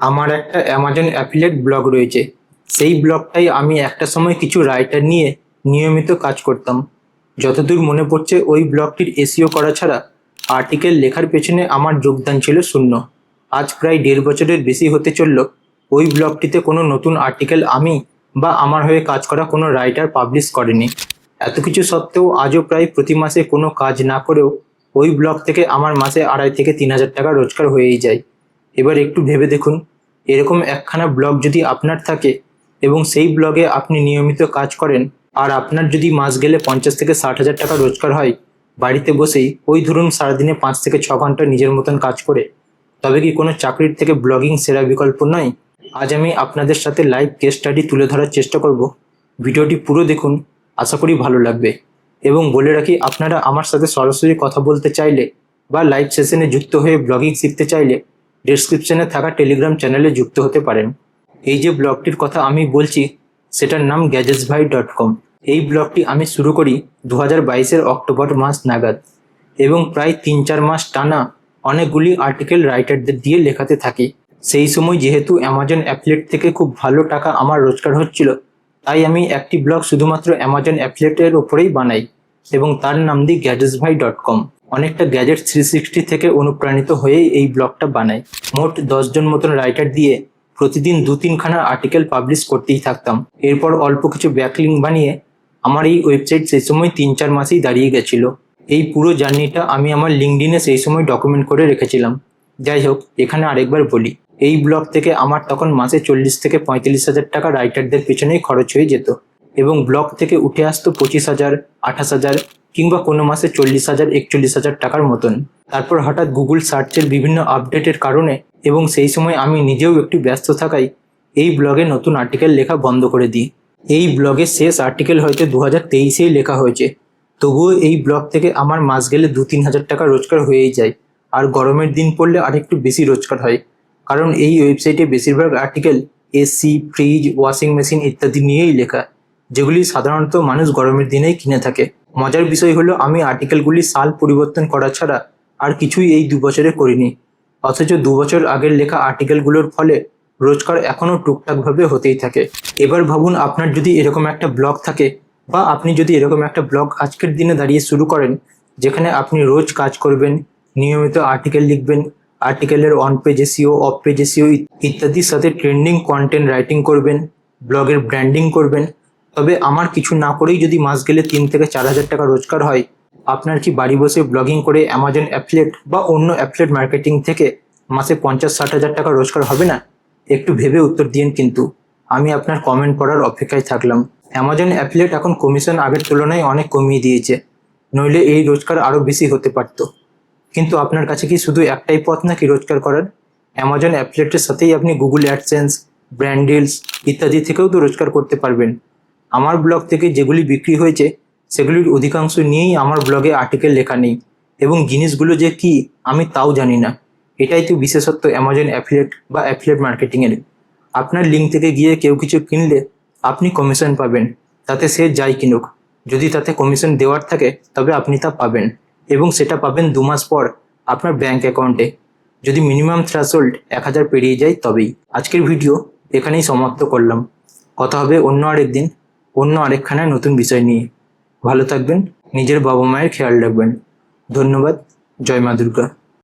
আমার একটা Amazon affiliate blog রয়েছে। সেই ব্লগটাই আমি একটা সময় কিছু রাইটার নিয়ে নিয়মিত কাজ করতাম। যতদূর মনে পড়ছে, ওই ব্লগটির এসিও করা ছাড়া আর্টিকেল লেখার পেছনে আমার যোগদান ছিল শূন্য। আজ প্রায় দেড় বছরের বেশি হতে চলল। ওই ব্লগটিতে কোনো নতুন আর্টিকেল আমি বা আমার হয়ে কাজ করা কোনো রাইটার পাবলিশ করেনি। এত কিছু সত্ত্বেও আজও প্রায় প্রতি মাসে কোনো কাজ না করেও ওই ব্লগ থেকে আমার মাসে আড়াই থেকে তিন হাজার টাকা রোজগার হয়েই যায়। এবার একটু ভেবে দেখুন। এরকম একখানা ব্লগ যদি আপনার থাকে এবং সেই ব্লগে আপনি নিয়মিত কাজ করেন, আর আপনার যদি মাস গেলে পঞ্চাশ থেকে ষাট হাজার টাকা রোজগার হয় বাড়িতে বসেই, ওই ধরুন সারাদিনে পাঁচ থেকে ছ ঘণ্টা নিজের মতন কাজ করে, তবে কি কোনো চাকরির থেকে ব্লগিং সেরা বিকল্প নয়? আজ আমি আপনাদের সাথে লাইভ কেস স্টাডি তুলে ধরার চেষ্টা করব। ভিডিওটি পুরো দেখুন, আশা করি ভালো লাগবে। এবং বলে রাখি, আপনারা আমার সাথে সরাসরি কথা বলতে চাইলে বা লাইভ সেশনে যুক্ত হয়ে ব্লগিং শিখতে চাইলে ডেসক্রিপশনে থাকা টেলিগ্রাম চ্যানেলে যুক্ত হতে পারেন। এই যে ব্লগটির কথা আমি বলছি, সেটার নাম গ্যাজেটস ভাই ডট কম এই ব্লগটি আমি শুরু করি দু হাজার বাইশের অক্টোবর মাস নাগাদ এবং প্রায় তিন চার মাস টানা অনেকগুলি আর্টিকেল রাইটারদের দিয়ে লেখাতে থাকি। সেই সময় যেহেতু অ্যামাজন অ্যাফলেট থেকে খুব ভালো টাকা আমার রোজগার হচ্ছিল, তাই আমি একটি ব্লগ শুধুমাত্র অ্যামাজন অ্যাফলেটের ওপরেই বানাই এবং তার নাম দিই গ্যাজেটস ভাই ডট কম অনেকটা গ্যাজেট থ্রি সিক্সটি থেকে অনুপ্রাণিত হয়েই এই ব্লগটা বানাই। মোট দশজন মতন রাইটার দিয়ে প্রতিদিন দু তিনখানা আর্টিকেল পাবলিশ করতেই থাকতাম। এরপর অল্প কিছু ব্যাকলিং বানিয়ে আমার এই ওয়েবসাইট সেই সময় তিন চার মাসেই দাঁড়িয়ে গেছিল। এই পুরো জার্নিটা আমি আমার লিঙ্কডিনে সেই সময় ডকুমেন্ট করে রেখেছিলাম। যাই হোক, এখানে আরেকবার বলি, এই ব্লগ থেকে আমার তখন মাসে চল্লিশ থেকে পঁয়তাল্লিশ হাজার টাকা রাইটারদের পেছনেই খরচ হয়ে যেত। এবং ব্লগ থেকে উঠে আসতো পঁচিশ হাজার, আঠাশ হাজার কিংবা কোনো মাসে চল্লিশ হাজার, একচল্লিশ হাজার টাকার মতন। তারপর হঠাৎ গুগল সার্চের বিভিন্ন আপডেটের কারণে এবং সেই সময় আমি নিজেও একটু ব্যস্ত থাকায় এই ব্লগে নতুন আর্টিকেল লেখা বন্ধ করে দিই। এই ব্লগের শেষ আর্টিকেল হয়তো দু হাজার তেইশেই লেখা হয়েছে। তবুও এই ব্লগ থেকে আমার মাস গেলে দু তিন হাজার টাকা রোজগার হয়েই যায়। আর গরমের দিন পড়লে আরেকটু বেশি রোজগার হয়। কারণ এই ওয়েবসাইটে বেশিরভাগ article AC fridge washing machine ইত্যাদি নিয়েই লেখা। যেগুলি সাধারণত মানুষ গরমের দিনেই কিনে থাকে। মজার বিষয় হলো, আমি আর্টিকেলগুলি সাল পরিবর্তন করা ছাড়া আর কিছুই এই দু বছরে করিনি। অথচ দু বছর আগের লেখা আর্টিকেলগুলোর ফলে রোজগার এখনও টুকটাকভাবে হতেই থাকে। এবার ভাবুন, আপনার যদি এরকম একটা ব্লগ থাকে বা আপনি যদি এরকম একটা ব্লগ আজকের দিনে দাঁড়িয়ে শুরু করেন, যেখানে আপনি রোজ কাজ করবেন, নিয়মিত আর্টিকেল লিখবেন আর্টিকেলের on page SEO off page SEO ইত্যাদির সাথে ট্রেন্ডিং কন্টেন্ট রাইটিং করবেন, ব্লগের ব্র্যান্ডিং করবেন তবে আমার কিছু না করেই যদি মাস গেলে তিন থেকে চার হাজার টাকা রোজগার হয়, আপনার কি বাড়ি বসে ব্লগিং করে অ্যামাজন অ্যাফলেট বা অন্য অ্যাফলেট মার্কেটিং থেকে মাসে পঞ্চাশ, ষাট হাজার টাকা রোজগার হবে না? একটু ভেবে উত্তর দিন কিন্তু। আমি আপনার কমেন্ট পড়ার অপেক্ষায় থাকলাম। অ্যামাজন অ্যাফলেট এখন কমিশন আগের তুলনায় অনেক কমিয়ে দিয়েছে। নইলে এই রোজগার আরও বেশি হতে পারত। কিন্তু আপনার কাছে কি শুধু একটাই পথ নাকি রোজগার করার? অ্যামাজন অ্যাফলেটের সাথেই আপনি গুগল অ্যাডসেন্স ব্র্যান্ড ডিলস ইত্যাদি থেকেও তো রোজগার করতে পারবেন। আমার ব্লগ থেকে যেগুলি বিক্রি হয়েছে, সেগুলির অধিকাংশ নিয়েই আমার ব্লগে আর্টিকেল লেখা নেই। এবং জিনিসগুলো যে কি, আমি তাও জানি না। এটাই তো বিশেষত্ব অ্যামাজন অ্যাফিলেট বা অ্যাফিলেট মার্কেটিংয়ের আপনার লিঙ্ক থেকে গিয়ে কেউ কিছু কিনলে আপনি কমিশন পাবেন। তাতে সে যাই কিনুক। যদি তাতে কমিশন দেওয়ার থাকে, তবে আপনি তা পাবেন। এবং সেটা পাবেন দু মাস পর আপনার ব্যাংক অ্যাকাউন্টে যদি মিনিমাম থ্রাসোল্ড এক হাজার পেরিয়ে যায়, তবেই। আজকের ভিডিও এখানেই সমাপ্ত করলাম। কথা হবে অন্য আরেক দিন অন্য আরেকখানায় নতুন বিষয় নিয়ে। ভালো থাকবেন, নিজের বাবা মায়ের খেয়াল রাখবেন। ধন্যবাদ, জয় মা দুর্গা।